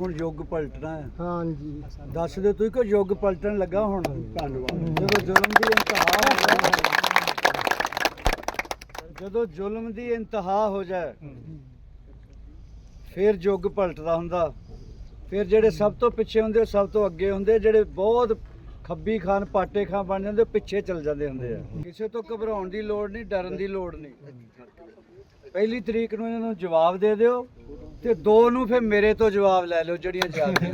ਹੁਣ ਯੁੱਗ ਪਲਟਣਾ ਹੈ। ਹਾਂਜੀ। ਦੱਸ ਦਿਓ ਤੁਸੀਂ ਕਿ ਯੁੱਗ ਪਲਟਣ ਲੱਗਾ ਹੁਣ? ਧੰਨਵਾਦ। ਜਦੋਂ ਜ਼ੁਲਮ ਦੀ ਇੰਤਹਾ ਹੋ ਜਾਏ ਜਦੋਂ ਜ਼ੁਲਮ ਦੀ ਇੰਤਹਾ ਹੋ ਜਾਏ ਫਿਰ ਯੁੱਗ ਪਲਟਦਾ ਹੁੰਦਾ। ਫਿਰ ਜਿਹੜੇ ਸਭ ਤੋਂ ਪਿੱਛੇ ਹੁੰਦੇ ਉਹ ਸਭ ਤੋਂ ਅੱਗੇ ਹੁੰਦੇ ਜਿਹੜੇ ਬਹੁਤ ਖੱਬੀ ਖਾਨ ਪਾਟੇ ਖਾਨ ਬਣ ਜਾਂਦੇ ਪਿੱਛੇ ਚੱਲ ਜਾਂਦੇ ਹੁੰਦੇ ਆ। ਕਿਸੇ ਤੋਂ ਘਬਰਾਉਣ ਦੀ ਲੋੜ ਨਹੀਂ ਡਰਨ ਦੀ ਲੋੜ ਨਹੀਂ। ਪਹਿਲੀ ਤਰੀਕ ਨੂੰ ਇਹਨਾਂ ਨੂੰ ਜਵਾਬ ਦੇ ਦਿਓ। ਤੇ ਦੋ ਨੂੰ ਫਿਰ ਮੇਰੇ ਤੋਂ ਜਵਾਬ ਲੈ ਲਿਓ ਜਿਹੜੀਆਂ ਚਾਹੀਦੀਆਂ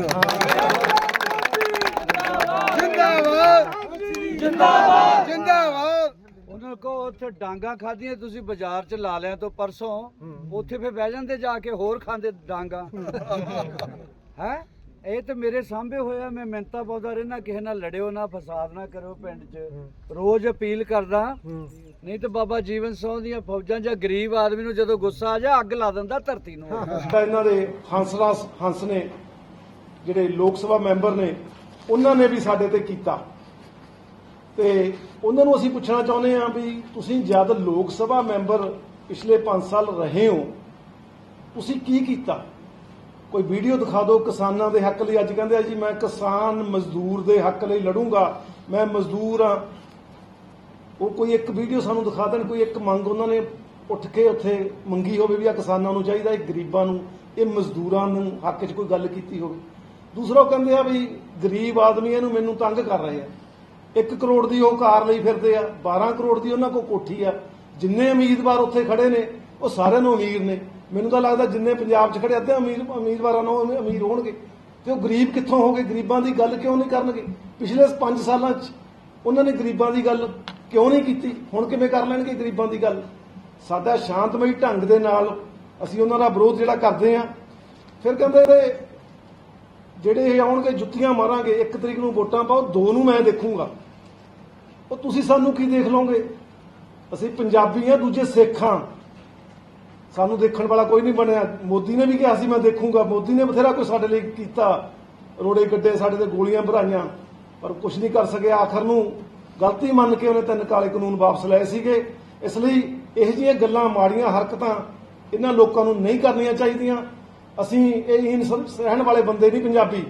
ਜਿੰਦਾਬਾਦ। ਜਿੰਦਾਬਾਦ। ਜਿੰਦਾਬਾਦ। ਉਹਨਾਂ ਕੋ ਉੱਥੇ ਡਾਂਗਾ ਖਾਧੀਆਂ ਤੁਸੀਂ ਬਾਜ਼ਾਰ 'ਚ ਲਾ ਲਿਆ ਤੋਂ ਪਰਸੋਂ ਉੱਥੇ ਫਿਰ ਬਹਿ ਜਾਂਦੇ ਜਾ ਕੇ ਹੋਰ ਖਾਂਦੇ ਡਾਂਗਾ। ਹੈ? ਇਹ ਤੇ ਮੇਰੇ ਸਾਹਮਣੇ ਹੋਇਆ, ਮੈਂ ਮਿੰਤਾ ਪਾਉਂਦਾ ਰਹਿਣਾ ਕਿਸੇ ਨਾਲ ਲੜਿਓ ਨਾ, ਫਸਾਦ ਨਾ ਕਰੋ ਪਿੰਡ 'ਚ। ਰੋਜ਼ ਅਪੀਲ ਕਰਦਾ, ਨਹੀਂ ਤੇ ਬਾਬਾ ਜੀਵਨ ਸੌ ਦੀਆਂ ਫੌਜਾਂ ਜਾਂ ਗਰੀਬ ਆਦਮੀ ਨੂੰ ਜਦੋਂ ਗੁੱਸਾ ਆ ਜਾ, ਅੱਗ ਲਾ ਦਿੰਦਾ ਧਰਤੀ ਨੂੰ। ਇਹਨਾਂ ਦੇ ਹੰਸਰਾਜ ਹੰਸ ਨੇ, ਜਿਹੜੇ ਲੋਕ ਸਭਾ ਮੈਂਬਰ ਨੇ, ਉਹਨਾਂ ਨੇ ਵੀ ਸਾਡੇ ਤੇ ਕੀਤਾ। ਤੇ ਉਹਨਾਂ ਨੂੰ ਅਸੀਂ ਪੁੱਛਣਾ ਚਾਹੁੰਦੇ ਹਾਂ ਵੀ ਤੁਸੀਂ ਜਦ ਲੋਕ ਸਭਾ ਮੈਂਬਰ ਪਿਛਲੇ 5 ਸਾਲ ਰਹੇ ਹੋ, ਤੁਸੀਂ ਕੀ ਕੀਤਾ? ਕੋਈ ਵੀਡੀਓ ਦਿਖਾ ਦਿਓ ਕਿਸਾਨਾਂ ਦੇ ਹੱਕ ਲਈ। ਅੱਜ ਕਹਿੰਦੇ ਆ ਜੀ, ਮੈਂ ਕਿਸਾਨ ਮਜ਼ਦੂਰ ਦੇ ਹੱਕ ਲਈ ਲੜੂੰਗਾ। ਮੈਂ ਮਜ਼ਦੂਰ ਆ। ਉਹ ਕੋਈ ਇੱਕ ਵੀਡੀਓ ਸਾਨੂੰ ਦਿਖਾ ਦੇਣ, ਕੋਈ ਇੱਕ ਮੰਗ ਉਹਨਾਂ ਨੇ ਉੱਠ ਕੇ ਉੱਥੇ ਮੰਗੀ ਹੋਵੇ ਵੀ ਆ ਕਿਸਾਨਾਂ ਨੂੰ ਚਾਹੀਦਾ, ਇਹ ਗਰੀਬਾਂ ਨੂੰ, ਇਹ ਮਜ਼ਦੂਰਾਂ ਨੂੰ ਹੱਕ 'ਚ ਕੋਈ ਗੱਲ ਕੀਤੀ ਹੋਵੇ। ਦੂਸਰਾ ਉਹ ਕਹਿੰਦੇ ਆ ਵੀ ਗਰੀਬ ਆਦਮੀ ਇਹਨੂੰ ਮੈਨੂੰ ਤੰਗ ਕਰ ਰਹੇ ਆ। 1 ਕਰੋੜ ਦੀ ਉਹ ਕਾਰ ਲਈ ਫਿਰਦੇ ਆ 12 ਕਰੋੜ ਦੀ ਉਹਨਾਂ ਕੋਲ ਕੋਠੀ ਆ। ਜਿੰਨੇ ਉਮੀਦਵਾਰ ਉੱਥੇ ਖੜੇ ਨੇ, ਉਹ ਸਾਰਿਆਂ ਨੂੰ ਅਮੀਰ ਨੇ। ਮੈਨੂੰ ਤਾਂ ਲੱਗਦਾ ਜਿੰਨੇ ਪੰਜਾਬ 'ਚ ਖੜੇ ਅੱਧੇ ਅਮੀਰ ਉਮੀਦਵਾਰਾਂ ਨੂੰ ਅਮੀਰ ਹੋਣਗੇ। ਤੇ ਉਹ ਗਰੀਬ ਕਿੱਥੋਂ ਹੋਗੇ ਗਰੀਬਾਂ ਦੀ ਗੱਲ ਕਿਉਂ ਨਹੀਂ ਕਰਨਗੇ? ਪਿਛਲੇ 5 ਸਾਲਾਂ 'ਚ ਉਹਨਾਂ ਨੇ ਗਰੀਬਾਂ ਦੀ ਗੱਲ ਕਿਉਂ ਨਹੀਂ ਕੀਤੀ? ਹੁਣ ਕਿਵੇਂ ਕਰ ਲੈਣਗੇ ਗਰੀਬਾਂ ਦੀ ਗੱਲ? ਸਾਡਾ ਸ਼ਾਂਤਮਈ ਢੰਗ ਦੇ ਨਾਲ ਅਸੀਂ ਉਹਨਾਂ ਦਾ ਵਿਰੋਧ ਜਿਹੜਾ ਕਰਦੇ ਆ ਫਿਰ ਕਹਿੰਦੇ ਜਿਹੜੇ ਇਹ ਆਉਣਗੇ, ਜੁੱਤੀਆਂ ਮਾਰਾਂਗੇ, ਇੱਕ ਤਰੀਕ ਨੂੰ ਵੋਟਾਂ ਪਾਓ, ਦੋ ਨੂੰ ਮੈਂ ਦੇਖੂੰਗਾ। ਉਹ ਤੁਸੀਂ ਸਾਨੂੰ ਕੀ ਦੇਖ ਲਓਗੇ? ਅਸੀਂ ਪੰਜਾਬੀ ਆ ਦੂਜੇ ਸਿੱਖ ਹਾਂ। ਸਾਨੂੰ ਦੇਖਣ ਵਾਲਾ ਕੋਈ ਨਹੀਂ ਬਣਿਆ। ਮੋਦੀ ਨੇ ਵੀ ਕਿਹਾ ਸੀ, ਮੈਂ ਦੇਖੂੰਗਾ। ਮੋਦੀ ਨੇ ਬਥੇਰਾ ਕੁਝ ਸਾਡੇ ਲਈ ਕੀਤਾ। ਰੋੜੇ ਗੱਡੇ ਸਾਡੇ ਤੇ ਗੋਲੀਆਂ ਭਰਾਈਆਂ, ਪਰ ਕੁਝ ਨਹੀਂ ਕਰ ਸਕਿਆ ਆਖਰ ਨੂੰ ਗਲਤੀ ਮੰਨ ਕੇ ਉਹਨੇ ਤਿੰਨ ਕਾਲੇ ਕਾਨੂੰਨ ਵਾਪਸ ਲਏ ਸੀਗੇ। ਇਸ ਲਈ ਇਹ ਜਿਹੀਆਂ ਗੱਲਾਂ, ਮਾੜੀਆਂ ਹਰਕਤਾਂ ਇਹਨਾਂ ਲੋਕਾਂ ਨੂੰ ਨਹੀਂ ਕਰਨੀਆਂ ਚਾਹੀਦੀਆਂ। ਅਸੀਂ ਇਹ ਇਨ ਸਹਿਣ ਵਾਲੇ ਬੰਦੇ ਨਹੀਂ ਪੰਜਾਬੀ।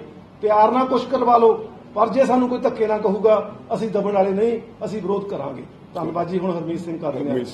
ਪਿਆਰ ਨਾਲ ਕੁਝ ਕਰਵਾ ਲਓ, ਪਰ ਜੇ ਸਾਨੂੰ ਕੋਈ ਧੱਕੇ ਨਾ ਕਹੂਗਾ, ਅਸੀਂ ਦਬਣ ਵਾਲੇ ਨਹੀਂ, ਅਸੀਂ ਵਿਰੋਧ ਕਰਾਂਗੇ। ਧੰਨਵਾਦ ਜੀ, ਹੁਣ ਹਰਮੀਤ ਸਿੰਘ ਕਰ ਰਹੇ। ਹਰਮੀਤ